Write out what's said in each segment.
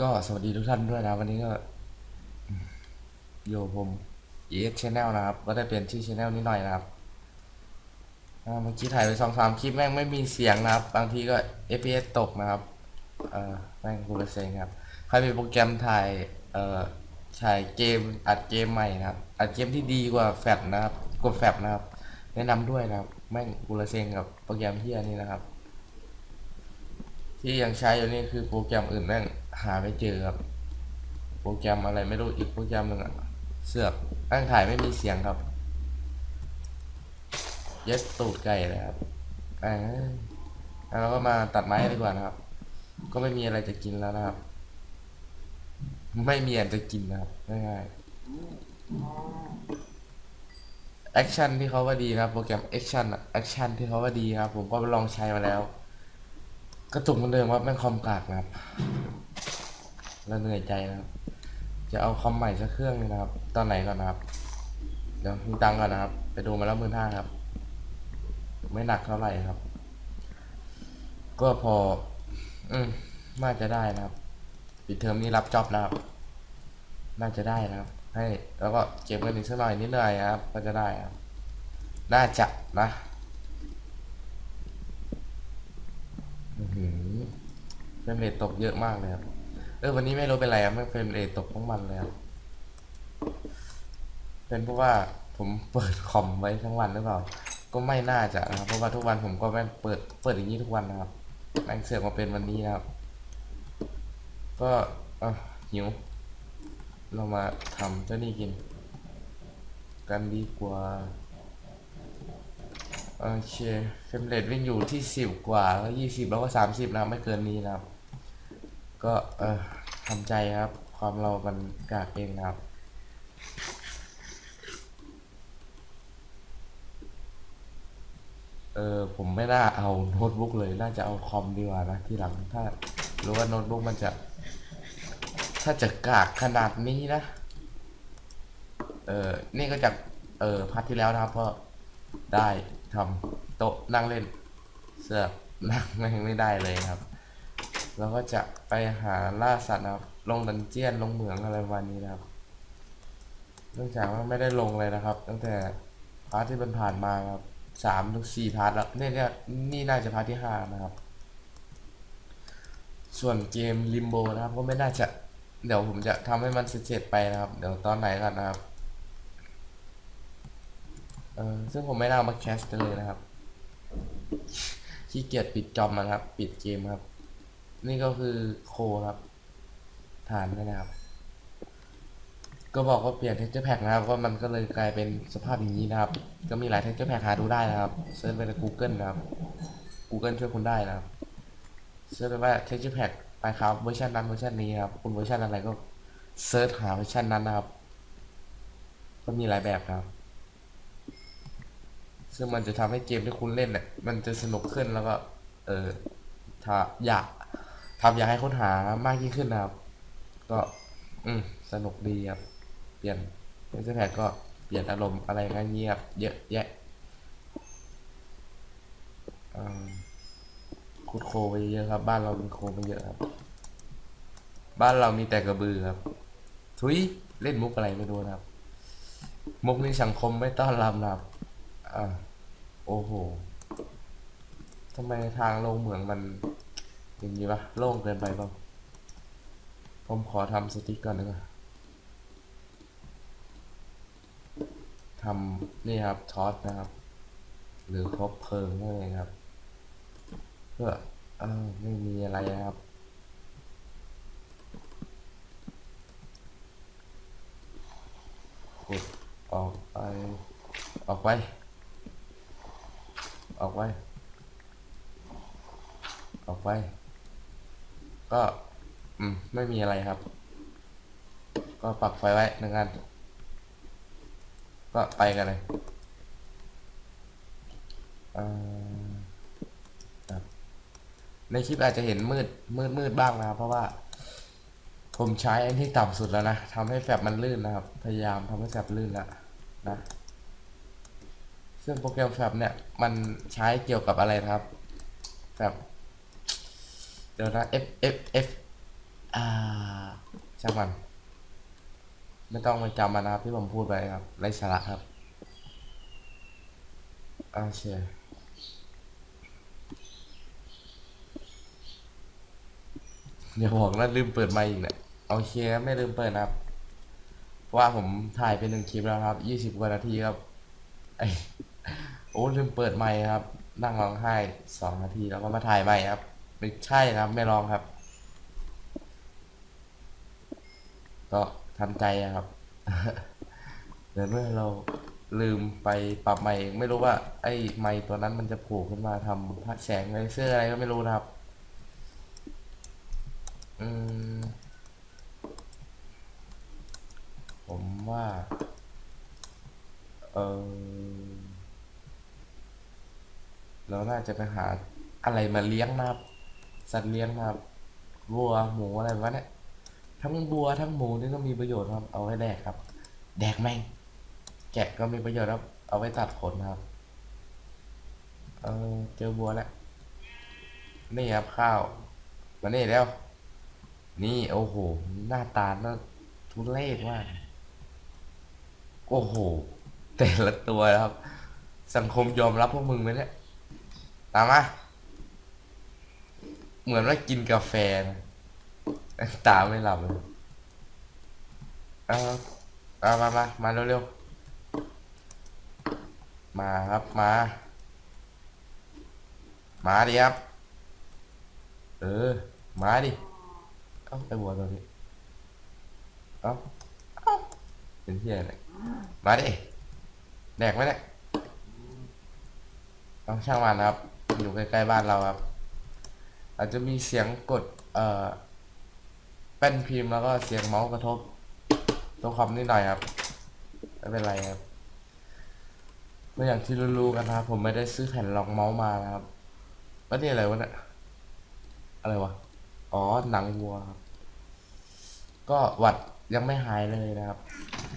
ก็สวัสดีทุกท่านด้วยนะ วันนี้ก็โยผมเอสชแนลนะครับ ก็ได้เปลี่ยนชื่อชแนลนิดหน่อยนะครับเมื่อกี้ถ่ายไปสองสามคลิปแม่งไม่มีเสียงนะครับ บางทีก็ FPS ตกนะครับ เออแม่งกูเลยเซ็งครับ ใครมีโปรแกรมถ่าย เอ่อถ่ายเกมอัดเกมใหม่นะครับ อัดเกมที่ดีกว่าแฟบนะครับ กดแฟบนะครับ แนะนำด้วยนะครับ แม่งกูเลยเซ็งกับโปรแกรมเฮียนี่นะครับ ที่ยังใช้อยู่นี่คือโปรแกรมอื่นแม่งหาไม่เจอครับ โปรแกรมอะไรไม่รู้อีกโปรแกรมหนึ่งอะเสือกแม่งถ่ายไม่มีเสียงครับเย็ดตูดไก่เลยครับอ่าแล้วก็มาตัดไม้ดีกว่านะครับ ก็ไม่มีอะไรจะกินแล้วนะครับ ไม่มีอะไรจะกินนะครับง่ายๆแอคชั่นที่เขาว่าดีนะครับโปรแกรมแอคชั่นแอคชั่นที่เขาว่าดีครับ ผมก็ไปลองใช้มาแล้ว กระตุกเหมันเดิมว่าแม่งคอมกากนะครับ แล้วเหนื่อยใจนะครับจะเอาคอมใหม่สักเครื่องหนึงนะครับ ตอนไหนก่อนนะครับ เดี๋ยวมีตังก่อนนะครับ ไปดูมาแล้วหมื่นห้าครับ ไม่หนักเท่าไหร่ครับ ก็พอ อืมน่าจะได้นะครับปิดเทอมนี้รับจ็อบนะครับ น่าจะได้นะครับ ให้ แล้วก็เก็บเงินอีกสักหน่อยนิดหน่อยครับ ก็จะได้ครับ น่าจะนะอือหือเฟรมเรทตกเยอะมากเลยครับ เออวันนี้ไม่รู้เป็นไรครับไม่เฟรมเรทตกทั้งวันเลยครับเป็นเพราะว่าผมเปิดคอมไว้ทั้งวันหรือเปล่า ก็ไม่น่าจะนะครับเพราะว่าทุกวันผมก็แม่งเปิดเปิดอย่างนี้ทุกวันนะครับแม่งเสือกมาเป็นวันนี้นะครับ ก็อะหิว เรามาทำเจ้านี่กิน กันดีกว่าโอเคเฟรมเรทวิ่งอยู่ที่สิบกว่าแล้วยี่สิบแล้วก็สามสิบนะไม่เกินนี้นะครับ ก็เออทำใจครับ ความเรามันกากเองนะครับ เออผมไม่น่าเอาโน้ตบุ๊กเลย น่าจะเอาคอมดีกว่านะทีหลังถ้ารู้ว่าโน้ตบุ๊กมันจะ ถ้าจะกากขนาดนี้นะ เออนี่ก็จากเออพัทที่แล้วนะครับเพได้ทำโต๊ะนั่งเล่น เสือกนั่งแม่งไม่ได้เลยครับ แล้วก็จะไปหาล่าสัตว์นะครับ ลงดันเจียนลงเหมืองอะไรประมาณนี้นะครับ เนื่องจากว่าไม่ได้ลงเลยนะครับ ตั้งแต่พาร์ทที่มันผ่านมาครับสามถึงสี่พาร์ทแล้วเนี่ยเนี่ยนี่น่าจะพาร์ทที่ห้านะครับ ส่วนเกมลิมโบนะครับก็ไม่น่าจะเดี๋ยวผมจะทำให้มันเสร็จไปนะครับ เดี๋ยวตอนไหนกันนะครับเออซึ่งผมไม่ได้เอามาแคสต์เลยนะครับขี้เกียจปิดจอมมันครับ ปิดเกมครับ นี่ก็คือโคครับ ฐานด้วยนะครับ ก็บอกว่าเปลี่ยน texture pack นะครับว่ามันก็เลยกลายเป็นสภาพอย่างนี้นะครับ ก็มีหลาย texture pack หาดูได้นะครับเซิร์ชไปใน Google นะครับ Google ช่วยคุณได้นะครับเซิร์ชไปว่า texture pack ไปครับเวอร์ชันนั้นเวอร์ชันนี้ครับคุณเวอร์ชันอะไรก็เซิร์ชหาเวอร์ชันนั้นนะครับ ก็มีหลายแบบครับ ซึ่งมันจะทำให้เกมที่คุณเล่นเนี่ยมันจะสนุกขึ้นแล้วก็ เออถ้าอยาก ทำอยากให้ค้นหามากยิ่งขึ้นนะครับ ก็ อืมสนุกดีครับ เปลี่ยนเล่นแพกก็เปลี่ยนอารมณ์อะไรกันเงียบ เยอะแยะขุดโคไปเยอะครับ บ้านเรามีโคไปเยอะครับ บ้านเรามีแต่กระบือครับ ทุยเล่นมุกอะไรไม่รู้นะครับ มุกนี้สังคมไม่ต้อนรับนะครับอ่าโอ้โหทำไมทางลงเหมืองมัน อย่างนี้วะโล่งเกินไปเปล่าผมขอทำสติ๊กก่อนดีกว่าทำนี่ครับท็อตนะครับ หรือครบเพลิงนั่นเองครับ เพื่อเออไม่มีอะไรนะครับ ขุดออกไป ออกไป ออกไป ออกไป ก็ อืม ไม่มีอะไรครับ ก็ปักไฟไว้หนึ่งอันก็ไปกันเลยในคลิปอาจจะเห็นมืดมืดมืดบ้างนะครับ เพราะว่า ผมใช้อันที่ต่ำสุดแล้วนะทำให้แฟบมันลื่นนะครับ พยายามทำให้แฟบลื่นแล้วนะซึ่งโปรแกรมแฟบเนี่ย มันใช้เกี่ยวกับอะไรครับ แฟบ เดี๋ยวนะ F F F อ่าช่างมัน ไม่ต้องไปจำมันนะครับที่ผมพูดไปครับไร้สาระครับโอเคอย่าบอกนะลืมเปิดไมค์อีกเนี่ยโอเคไม่ลืมเปิดนะครับเพราะว่าผมถ่ายไปหนึ่งคลิปแล้วครับยี่สิบกว่านาทีครับไอโอ้ลืมเปิดไมค์ครับ นั่งร้องไห้สองนาทีแล้วก็มาถ่ายใหม่ครับ ไม่ใช่นะครับ ไม่ร้องครับ ก็ทำใจอะครับเดี๋ยวเมื่อเราลืมไปปรับใหม่เองไม่รู้ว่า ไอ้ไม้ตัวนั้นมันจะผล่ขึ้นมาทำพระแสงเลเซอร์อะไรก็ไม่รู้นะครับ อืม ผมว่า เออเราน่าจะไปหาอะไรมาเลี้ยงนะครับ สัตว์เลี้ยงนะครับวัวหมูอะไรวะเนี่ยทั้งวัวทั้งหมูนี่ก็มีประโยชน์ครับ เอาไว้แดกครับ แดกแม่งแกะก็มีประโยชน์ครับ เอาไว้ตัดขนครับ เออเจอวัวแล้วนี่ครับข้าวมาเนี่แล้ว นี่โอ้โหหน้าตาน่าทุเรศมากโอ้โห แต่ละตัวครับ สังคมยอมรับพวกมึงไหมเนี่ย ตามมา เหมือนว่ากินกาแฟนะตาไม่หลับเลยเอาเอามามามาเร็วๆ มาครับมา มาดิครับ เออ มาดิ เอ้าไอวัวตัวนี้ เอ้าเอ้าเป็นที่อะไรเนี่ยมาดิ แดกไหมเนี่ยต้องช่างมันครับ อยู่ใกล้ๆบ้านเราครับ อาจจะมีเสียงกดเอ่อแป้นพิมพ์แล้วก็เสียงเมาส์กระทบตัวคอมนิดหน่อยครับไม่เป็นไรครับก็ออย่างที่รู้ๆกันนะครับผมไม่ได้ซื้อแผ่นรองเมาส์มานะครับแล้วนี่อะไรวะเนี่ยอะไรวะอ๋อหนังวัวครับก็หวัดยังไม่หายเลยนะครับ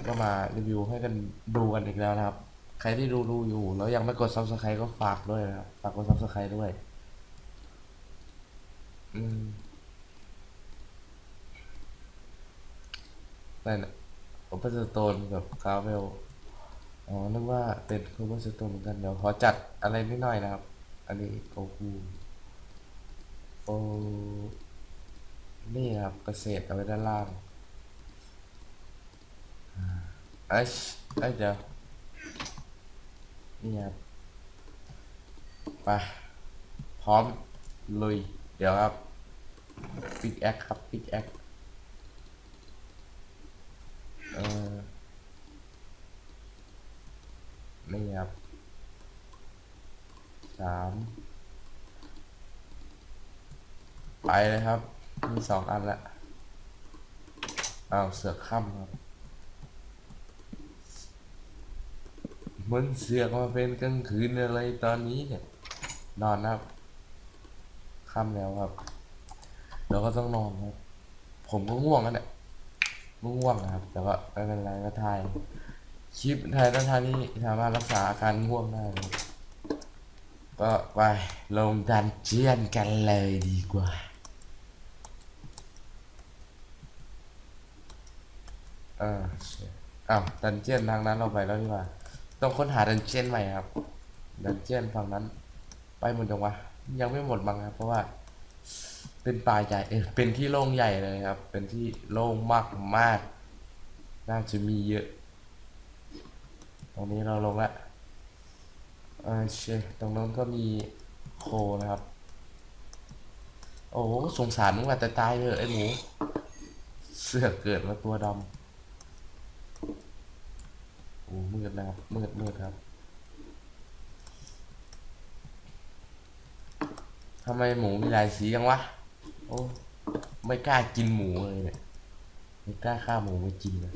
ก็มารีวิวให้กันดูกันอีกแล้วนะครับ ใครที่ดูดูอยู่ แล้วยังไม่กด subscribe ก็ฝากด้วยนะครับฝากกด subscribe ด้วย อืมนั่นแหละโอเปอร์สโตนกับคาเวลอ๋อนึกว่าเป็นโอเปอร์สโตนเหมือนกันเดี๋ยวขอจัดอะไรนิดหน่อยนะครับ อันนี้โกคูโอนี่ครับเกษตรเอาไว้ด้านล่างเอ้ยเอ้ยเดี๋ยวนี่ครับไปพร้อมลุย ดี๋ยวครับปิกแอคครับปิกแอคเออนี่ครับสามไปเลยครับ มีสองอันละอ้าวเสือกค่ำครับมันเสือกมาเป็นกลางคืนอะไรตอนนี้เนี่ย นอนครับ ค่ำแล้วครับเราก็ต้องนอนครับผมก็ง่วงกันแหละง่วงนะครับ แต่ว่าไม่เป็นไรก็ทายคลิปไทยต้านทานนี่สามารถรักษาอาการง่วงได้ก็ไปลงดันเจียนกันเลยดีกว่าเอออ้าวดันเจียนทางนั้นเราไปแล้วดีกว่า ต้องค้นหาดันเจียนใหม่ครับ ดันเจียนฝั่งนั้น ไปหมดยังวะ ยังไม่หมดบังครับ เพราะว่า เป็นป่าใหญ่เออเป็นที่โล่งใหญ่เลยครับ เป็นที่โล่งมากมากน่าจะมีเยอะ ตรงนี้เราลงละเออเชตรงนั้นก็มีโคนะครับ โอ้สงสารมึงว่าแต่ตายเลยไอ้หมูเสือกเกิดมาตัวดำโอ้มืดนะครับมืดมืดครับำไมหมูมีหลายสีจังวะ โอ้ ไม่กล้ากินหมูเลยเนี่ย ไม่กล้าฆ่าหมูไม่กินเลย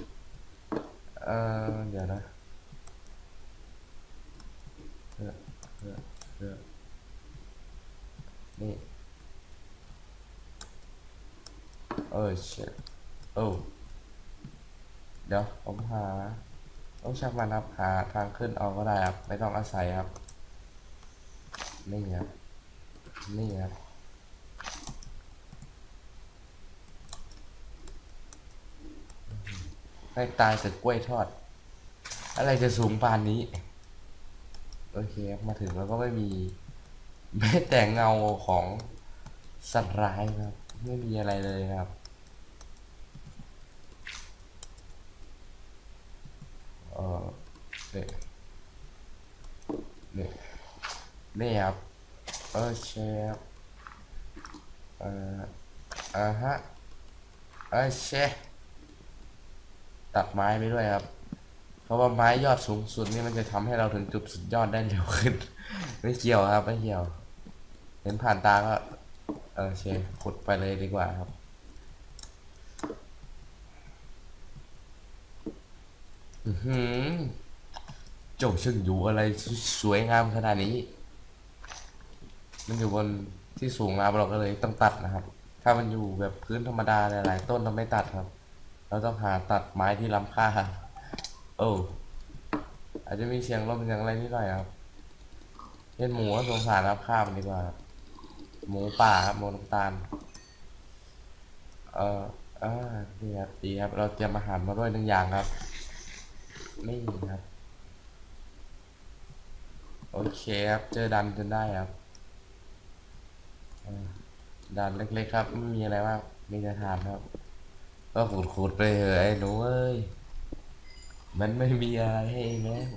เออเดี๋ยวนะเออเออเออนี่เออเชดโอ้เดี๋ยวผมหาต้องชักมันครับหาทางขึ้นเอาก็ได้ครับ ไม่ต้องอาศัยครับ นี่ครับ นี่ครับให้ตายกับกล้วยทอด อะไรจะสูงปานนี้ โอเคครับมาถึงแล้วก็ไม่มีแม้แต่เงาของสัตว์ร้ายครับ ไม่มีอะไรเลยครับเออเนี่ยเนี่ยนี่ครับ เออเชฟเอ่ออ่าฮะเออเชฟตัดไม้ไปด้วยครับ เพราะว่าไม้ยอดสูงสุดนี่มันจะทำให้เราถึงจุดสุดยอดได้เร็วขึ้น ไม่เกี่ยวครับ ไม่เกี่ยว เห็นผ่านตาก็เออเชฟขุดไปเลยดีกว่าครับอือหือเจ้าช่างอยู่อะไรสวยงามขนาดนี้ มันอยู่บนที่สูงมาเราก็เลยต้องตัดนะครับ ถ้ามันอยู่แบบพื้นธรรมดาหลายๆต้นเราไม่ตัดครับ เราต้องหาตัดไม้ที่ล้ำค่าโอ้อาจจะมีเสียงลมเสียงอะไรนิดหน่อยครับเล่นหมูสงสารครับข้ามนดีกว่าครับหมูป่าครับหมูน้ำตาล เอ่ออดีครับดีครับ เราเตรียมอาหารมาด้วยหนึ่งอย่างครับนี่ครับ โอเคครับ เจอดันจนได้ครับ อ่านเล็กๆครับไม่มีอะไรมากมีแต่ฐานครับ ก็ขูดๆไปเถอะไอ้หนูเอ้ยมันไม่มีอะไรให้เองแล้ว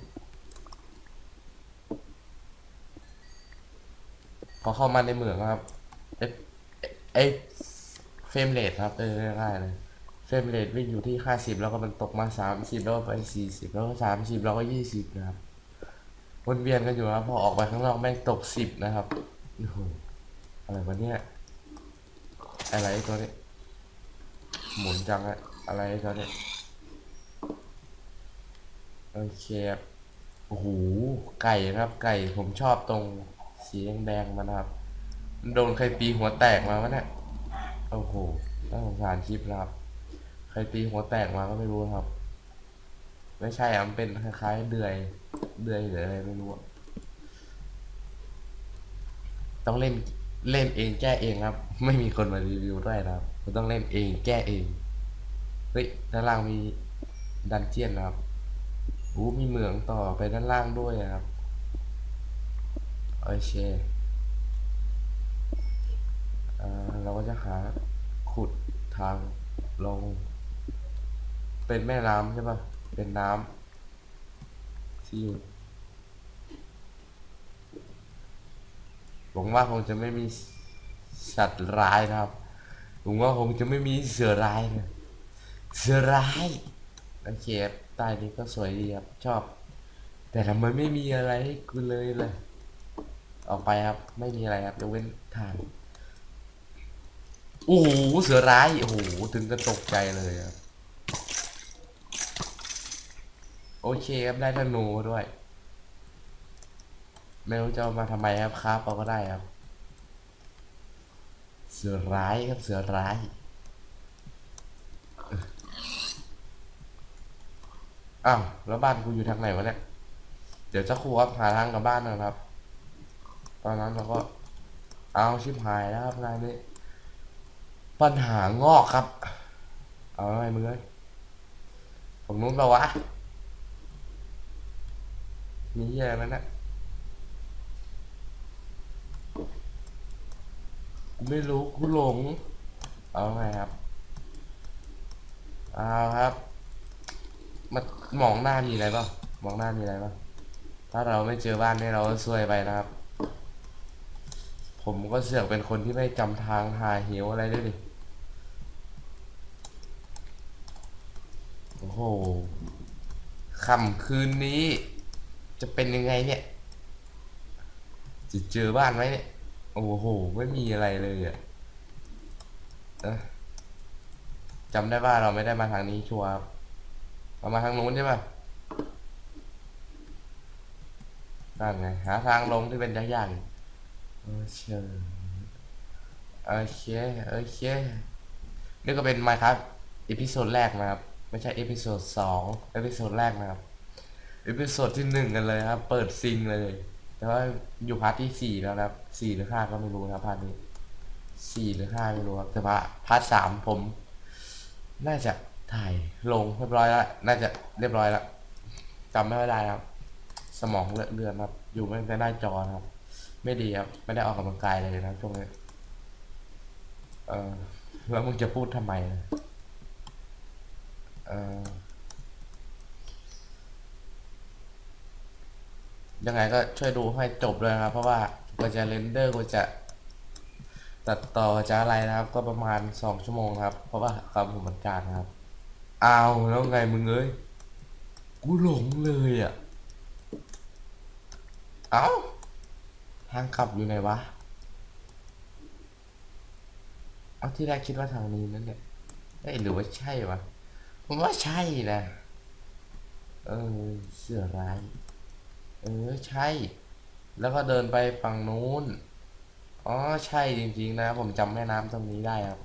พอเข้ามาในเหมืองครับเอฟไอเฟรมเรทครับเออง่ายเลยเฟรมเรทวิ่งอยู่ที่ห้าสิบแล้วก็มันตกมาสามสิบแล้วไปสี่สิบแล้วก็สามสิบแล้วก็ยี่สิบนะครับวนเวียนกันอยู่ครับพอออกไปข้างนอกแม่งตกสิบนะครับโอ้ อะไรวะเนี่ย อะไรตัวนี้หมุนจังอะอะไรตัวนี้โอเคโอ้โหไก่นะครับ ไก่ผมชอบตรงสีแดงๆมันครับมันโดนใครตีหัวแตกมาวะเนี่ยโอ้โหน่าสงสารชิปนะครับ ใครตีหัวแตกมาก็ไม่รู้ครับ ไม่ใช่อะมันเป็นคล้ายๆเดือย เดือยหรืออะไรไม่รู้ ต้องเล่น เล่นเองแก้เองครับ ไม่มีคนมารีวิวด้วยนะครับเราต้องเล่นเองแก้เองเฮ้ยด้านล่างมีดันเจียนนะครับอู้มีเหมืองต่อไปด้านล่างด้วยครับโอเคเราก็จะหาขุดทางลง เป็นแม่น้ำใช่ปะเป็นน้ำที่อยู่ หวังว่าคงจะไม่มีสัตว์ร้ายนะครับหวังว่าคงจะไม่มีเสือร้ายนะเสือร้ายโอเคครับใต้นี้ก็สวยดีครับ ชอบ แต่ทำไมไม่มีอะไรให้กูเลยเลยออกไปครับ ไม่มีอะไรครับยกเว้นทางโอ้โหเสือร้ายโอ้โหถึงกับตกใจเลยครับโอเคครับได้ธนูด้วย ไม่รู้จะเอามาทำไมครับคราฟเอาก็ได้ครับ เสือร้ายครับเสือร้ายอ้าวแล้วบ้านกูอยู่ทางไหนวะเนี่ยเดี๋ยวจะครูครับหาทางกลับบ้านนะครับ ตอนนั้นเราก็ เอาชิบหายแล้วครับงานนี้ปัญหางอกครับ เอาอะไรมึงเอ้ยผมนู้นเปล่าวะมีเหี้ยอะไรไหมเนะ ไม่รู้กูหลง เอาไงครับ เอาครับมันมองหน้ามีอะไรเปล่ามองหน้ามีอะไรเปล่าถ้าเราไม่เจอบ้านนี่เราก็ซวยไปนะครับ ผมก็เสือกเป็นคนที่ไม่จำทางหาเหวอะไรด้วยดิ โอ้โหค่ำคืนนี้ จะเป็นยังไงเนี่ย จะเจอบ้านไหมเนี่ย อ้โห ไม่มีอะไรเลยอะเอะจำได้ว่าเราไม่ได้มาทางนี้ชัวร์เรามาทางนู้นใช่ปะนั่นไงหาทางลงที่เป็นยากๆโอเคโอเคโอเคนี่ก็เป็น Minecraft อีพิโซดแรกนะครับ ไม่ใช่อีพิโซดสองอีพิโซดแรกนะครับอีพิโซดที่หนึ่งกันเลยครับ เปิดซิงเลย แต่ว่าอยู่พาร์ทที่สี่แล้วนะครับสี่หรือห้าก็ไม่รู้นะครับพาร์ทนี้สี่หรือห้าไม่รู้ครับแต่ว่าพาร์ทสามผม น่าจะถ่ายลงเรียบร้อยแล้วน่าจะเรียบร้อยแล้วจำไม่ค่อยได้ครับ สมองเลอะเลือนครับ อยู่ไม่ได้หน้าจอครับ ไม่ดีครับไม่ได้ออกกำลังกายเลยนะช่วงนี้เออแล้วมึงจะพูดทำไมนะเออ ยังไงก็ช่วยดูให้จบเลยนะครับ เพราะว่าก็จะเรนเดอร์ก็จะตัดต่อจะอะไรนะครับ ก็ประมาณสองชั่วโมงครับ เพราะว่าความผมมันการครับอ้าวแล้วไงมึงเอ้ยกูหลงเลยอะเอ้าทางขับอยู่ไหนวะเอาที่แรกคิดว่าทางนี้นั่นเนี่ยเอ้หรือว่าใช่วะผมว่าใช่นะ เออเสือร้าย เออใช่ แล้วก็เดินไปฝั่งนู้น อ๋อใช่จริงๆนะ ผมจำแม่น้ำตรงนี้ได้ครับ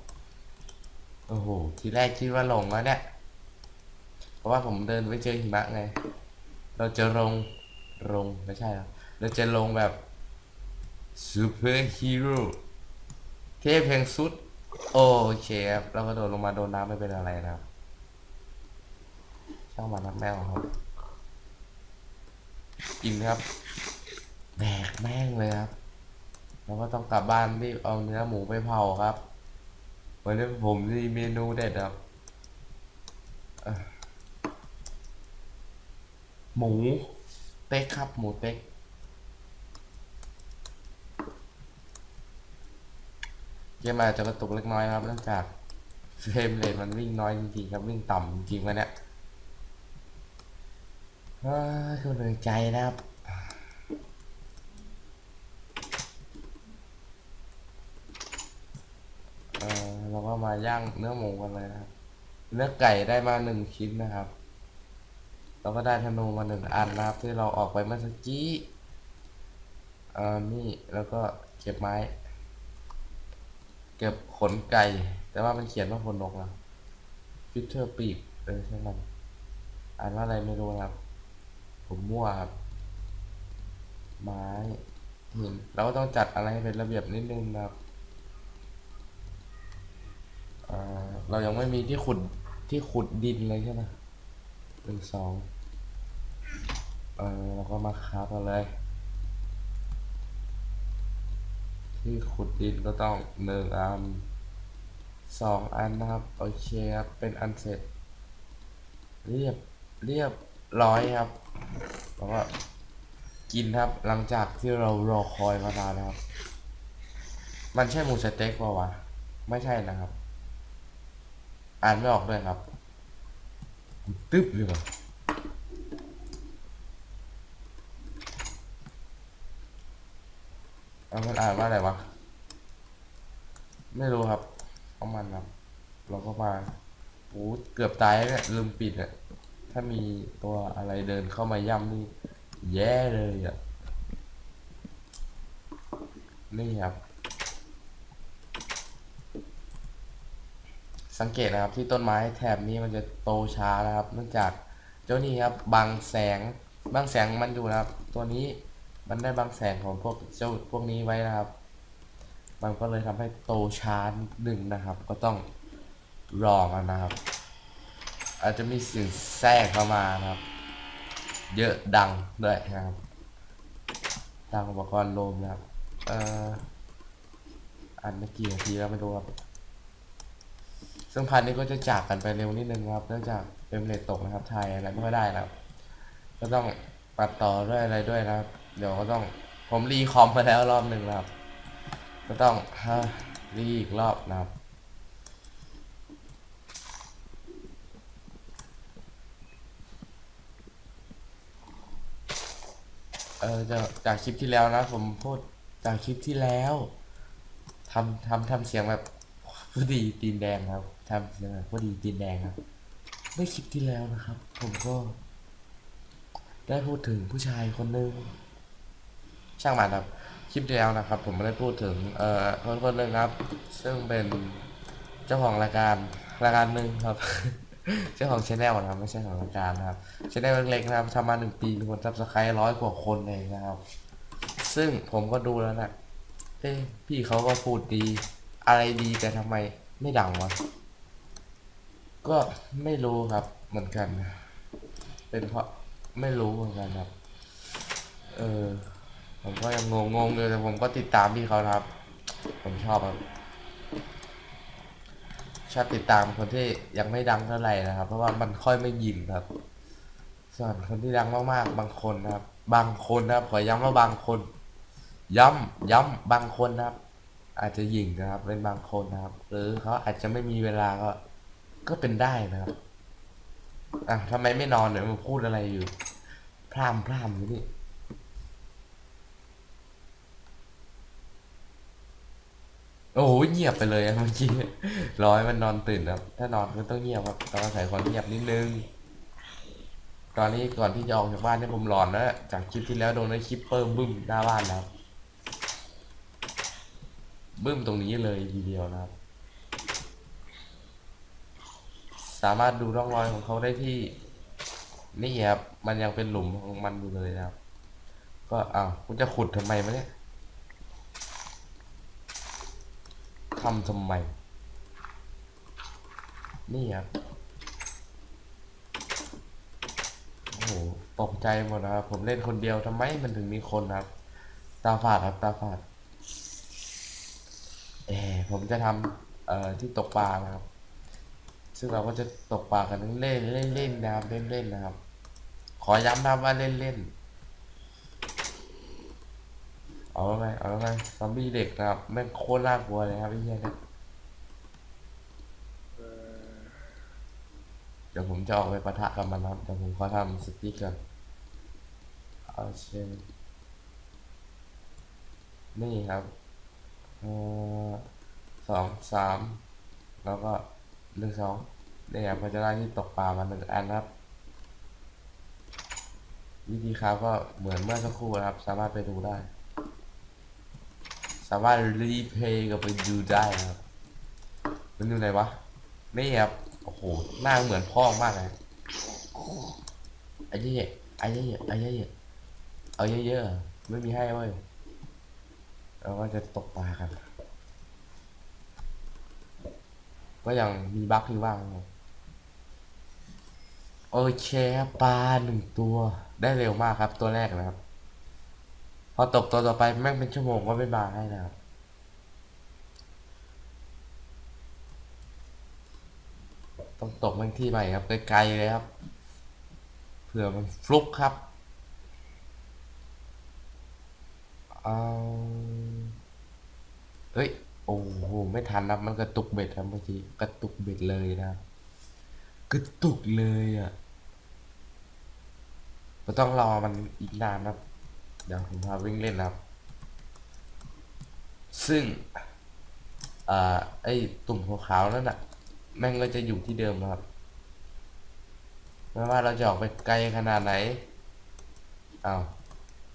โอ้โห ทีแรกคิดว่าหลงแล้วเนี่ย เพราะว่าผมเดินไปเจอหิมะไง เราจะลงลงไม่ใช่ครับเราจะลงแบบซูเปอร์ฮีโร่เทพแห่งสุด โอเคครับเราก็โดดลงมาโดนน้ำไม่เป็นอะไรนะครับช่างมันนักแม่ของเขากินครับแดกแม่งเลยครับ แล้วก็ต้องกลับบ้านรีบเอาเนื้อหมูไปเผาครับวันนี้ผมมีเมนูเด็ดครับหมูเต็กครับ หมูเต็กเกมอาจจะกระตุกเล็กน้อยครับเนื่องจากเฟรมเรทมันวิ่งน้อยจริงๆครับวิ่งต่ำจริงๆวันเนี้ยเฮ้ย คุณเหนื่อยใจนะครับเราก็มาย่างเนื้อหมูกันเลยนะครับ เนื้อไก่ได้มาหนึ่งชิ้นนะครับเราก็ได้ธนูมาหนึ่งอันนะครับที่เราออกไปเมื่อสักกี้เออนี่แล้วก็เก็บไม้ เก็บขนไก่ แต่ว่ามันเขียนว่าขนนกนะฟิเทอร์ปีกเออใช่มันอ่านว่าอะไรไม่รู้ครับ ผมมั่วครับ ไม้หินเราก็ต้องจัดอะไรให้เป็นระเบียบนิดนึงนะครับเอ่อเรายังไม่มีที่ขุดที่ขุดดินเลยใช่ไหมหนึ่งสองเออเราก็มาคราฟกันเลย ที่ขุดดินก็ต้องหนึ่งอันสองอันนะครับ โอเคครับ เป็นอันเสร็จ เรียบเรียบ ร้อยครับแล้วก็กินครับ หลังจากที่เรารอคอยมานานนะครับ มันใช่หมูสเต็กป่าวะ ไม่ใช่นะครับ อ่านไม่ออกด้วยครับ ตึ๊บเลยว่ะเอามันอ่านว่าอะไรวะ ไม่รู้ครับ เอามันครับ เราก็มาโอ้เกือบตายเนี่ยลืมปิดอะ ถ้ามีตัวอะไรเดินเข้ามาย่ำนี่แย่เลยอะ นี่ครับ สังเกตนะครับที่ต้นไม้แถบนี้มันจะโตช้านะครับ เนื่องจากเจ้านี่ครับบังแสงบังแสงมันอยู่นะครับ ตัวนี้มันได้บังแสงของพวกเจ้าพวกนี้ไว้นะครับ มันก็เลยทำให้โตช้าหนึ่งนะครับ ก็ต้องรอมันนะครับ อาจจะมีสิ่งแทรกเข้ามานะครับ เยอะดังด้วยนะครับทางอุปกรณ์ลมนะครับ เอ่ออันไม่กี่นาทีแล้วไม่รู้ครับซึ่งพันนี้ก็จะจากกันไปเร็วนิดนึงครับเนื่องจากเฟรมเรทตกนะครับถ่ายอะไรไม่ค่อยได้นะครับ ก็ต้องปัดต่อด้วยอะไรด้วยนะครับ เดี๋ยวก็ต้องผมรีคอมไปแล้วรอบหนึ่งนะครับ ก็ต้องฮะรีอีกรอบนะครับ เออจากจากคลิปที่แล้วนะ ผมพูดจากคลิปที่แล้วทำทำทำเสียงแบบผู้ดีตีนแดงครับทำเสียงแบบผู้ดีตีนแดงครับเมื่อคลิปที่แล้วนะครับ ผมก็ ได้พูดถึงผู้ชายคนหนึ่งช่างมันครับคลิปที่แล้วนะครับ ผมไม่ได้พูดถึงเอ่อคนคนหนึ่งครับ ซึ่งเป็นเจ้าของรายการรายการหนึ่งครับ เจ้าของชแนลนะครับไม่ใช่ของรายการนะครับชแนลเล็กๆนะครับทำมาหนึ่งปีมีคนซับสไครต์ร้อยกว่าคนเองนะครับ ซึ่งผมก็ดูแล้วนะเอ้พี่เขาก็พูดดี อะไรดีแต่ทำไมไม่ดังวะก็ไม่รู้ครับเหมือนกัน เป็นเพราะไม่รู้เหมือนกันครับ เออผมก็ยังงงงๆอยู่แต่ผมก็ติดตามพี่เขานะครับ ผมชอบครับ ชอบติดตามคนที่ยังไม่ดังเท่าไหร่นะครับ เพราะว่ามันค่อยไม่ยินครับ ส่วนคนที่ดังมากๆ บางคนนะครับ บางคนนะครับ ขอย้ำว่าบางคน ย้ำย้ำบางคนนะครับ อาจจะหยิงนะครับ เป็นบางคนนะครับ หรือเขาอาจจะไม่มีเวลาก็ ก็เป็นได้นะครับอะทำไมไม่นอนเนี่ยมาพูดอะไรอยู่พร่ำพร่ำอยู่นี่ โอ้โหเงียบไปเลยอะเมื่อกี้รอให้มันนอนตื่นครับ ถ้านอนก็ต้องเงียบครับต้องอาศัยความเงียบนิดนึง ตอนนี้ก่อนที่จะออกจากบ้านเนี่ยผมหลอนแล้วจากคลิปที่แล้วโดนไอ้คลิปเปอร์บึ้มหน้าบ้านแล้วบึ้มตรงนี้เลยทีเดียวนะครับ สามารถดูร่องรอยของเขาได้ที่ นี่ครับมันยังเป็นหลุมของมันอยู่เลยนะครับ ก็อ้าวคุณจะขุดทำไมวะเนี่ย ทำทำไม นี่ครับโอ้โหตกใจหมดนะครับ ผมเล่นคนเดียวทำไมมันถึงมีคนครับ ตาฝาดครับตาฝาดเออผมจะทำเอ่อที่ตกปลานะครับ ซึ่งเราก็จะตกปลากันเล่นเล่นเล่นนะครับเล่นเล่นนะครับ ขอย้ำนะว่าเล่นเล่นๆ เอาแล้วไงเอาแล้วไงซอมบี้เด็กนะครับแม่งโคตรน่ากลัวเลยครับไอ้เหี้ยเนี่ยเดี๋ยวผมจะออกไปปะทะกับมันนะครับเดี๋ยวผมขอทำสติ๊กก่อนเอาเชนนี่ครับเอ่อสองสามแล้วก็หนึ่งสองเนี่ยครับก็จะได้ที่ตกปลามาหนึ่งอันนะครับ วิธีครับก็เหมือนเมื่อสักครู่นะครับ สามารถไปดูได้ สามารถรีเพย์กับไปดูได้ครับ มันอยู่ไหนวะ นี่ครับ โอ้โห หน้าเหมือนพ่อมากเลยไอ้เหี้ยไอ้เหี้ยไอ้เหี้ยเอาเยอะๆ ไม่มีให้เว้ยเราก็จะตกปลากันก็ยังมีบั๊กอยู่บ้าง โอเคปลาหนึ่งตัว ได้เร็วมากครับ ตัวแรกนะครับ พอตกตัวต่อไปแม่งเป็นชั่วโมงก็ไม่มาให้นะครับต้องตกแม่งที่ใหม่ครับไกลๆเลยครับเผื่อมันฟลุกครับเอาเฮ้ยโอ้โหไม่ทันครับมันกระตุกเบ็ดครับเมื่อกี้กระตุกเบ็ดเลยนะกระตุกเลยอะก็ต้องรอมันอีกนานนะครับ เดี๋ยวผมพาวิ่งเล่นนะครับ ซึ่ง อ่า ไอ้ตุ่มขาวๆนั่นน่ะ แม่งก็จะอยู่ที่เดิมนะครับ ไม่ว่าเราจะออกไปไกลขนาดไหนอ้าว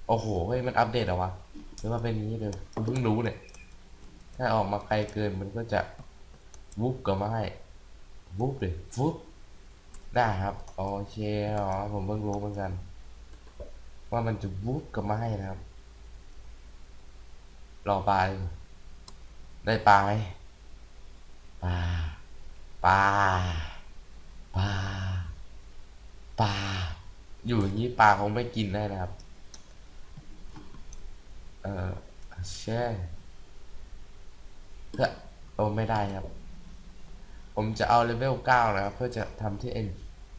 โอ้โห เฮ้ย มันอัปเดตเหรอวะ หรือว่าเป็นนี้เลยผมเพิ่งรู้เนี่ย ถ้าออกมาไกลเกินมันก็จะวุบกลับมาให้วุบเลยวุบได้ครับ โอเคอ๋อผมเพิ่งรู้เหมือนกัน ว่ามันจะวุบกลับมาให้นะครับ รอปลาดีกว่าได้ปลาไหมปลาปลาปลาปลาอยู่อย่างนี้ปลาคงไม่กินได้นะครับ เออแช่เพื่อโอ้ไม่ได้ครับ ผมจะเอาเลเวลเก้านะครับ เพื่อจะทำที่เอ็น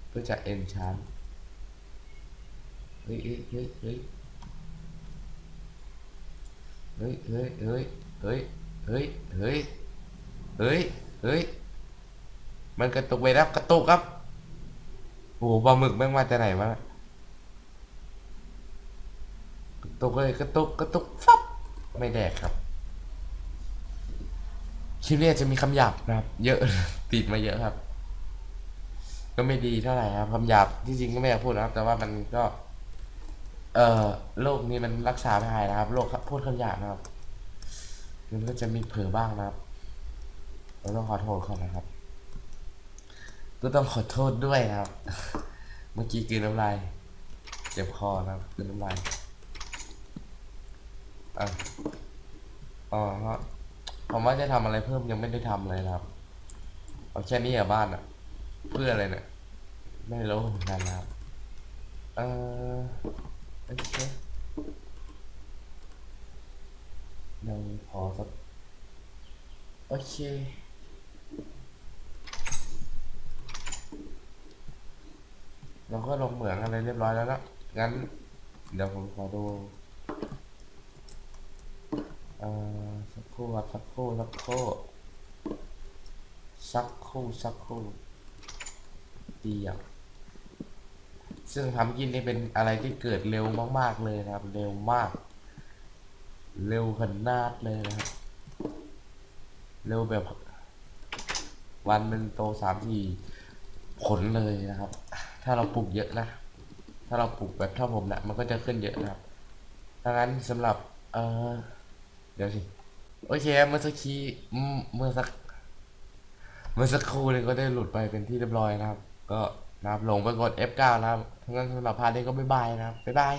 เพื่อจะเอ็นชาน เฮ้ยเฮ้ยเฮ้ยเฮ้ยเฮ้ยเฮ้ยเฮ้ยเฮ้ยเฮ้ยเฮ้ยเฮ้ยเฮ้ยมันกระตุกไปแล้วกระตุกครับโอ้โหปลาหมึกแม่งมาจากไหนวะกระตุกเลยกระตุกกระตุกฟับไม่แดกครับคลิปนี้จะมีคำหยาบนะครับ เยอะติดมาเยอะครับ ก็ไม่ดีเท่าไหร่ครับคำหยาบที่จริงก็ไม่อยากพูดนะครับ แต่ว่ามันก็ เอ่อโรคนี้มันรักษาไม่หายนะครับโรคพูดคำหยาบนะครับ มันก็จะมีเผลอบ้างนะครับเราต้องขอโทษเขานะครับ ก็ต้องขอโทษด้วยนะครับ เมื่อกี้กลืนน้ำลายเจ็บคอนะครับกลืนน้ำลายอะอ๋อฮะผมว่าจะทำอะไรเพิ่มยังไม่ได้ทำเลยนะครับ เอาแค่นี้อะบ้านอะ เพื่ออะไรเนี่ย ไม่รู้เหมือนกันนะครับเออ โอเคเราพอสักโอเคเราก็ลงเหมืองอะไรเรียบร้อยแล้วนะงั้น เดี๋ยวผมขอดูเอ่อสักครู่ครับสักครู่สักครู่สักครู่สักครู่เดียว ซึ่งทำกินนี่เป็นอะไรที่เกิดเร็วมากๆเลยนะครับ เร็วมาก เร็วขนาดเลยนะครับ เร็วแบบ วันหนึ่งโตสามทีผลเลยนะครับ ถ้าเราปลูกเยอะนะ ถ้าเราปลูกแบบเท่าผมนะมันก็จะขึ้นเยอะนะครับ ดังนั้นสำหรับ เออเดี๋ยวสิ โอเค เมื่อสักคีเมื่อสัก เมื่อสักครู่นึงก็ได้หลุดไปเป็นที่เรียบร้อยนะครับ ก็ นะครับลงไปกด F9 นะครับทั้งนั้นสำหรับพาร์ทนี้ก็บ๊ายบายนะครับบ๊ายบาย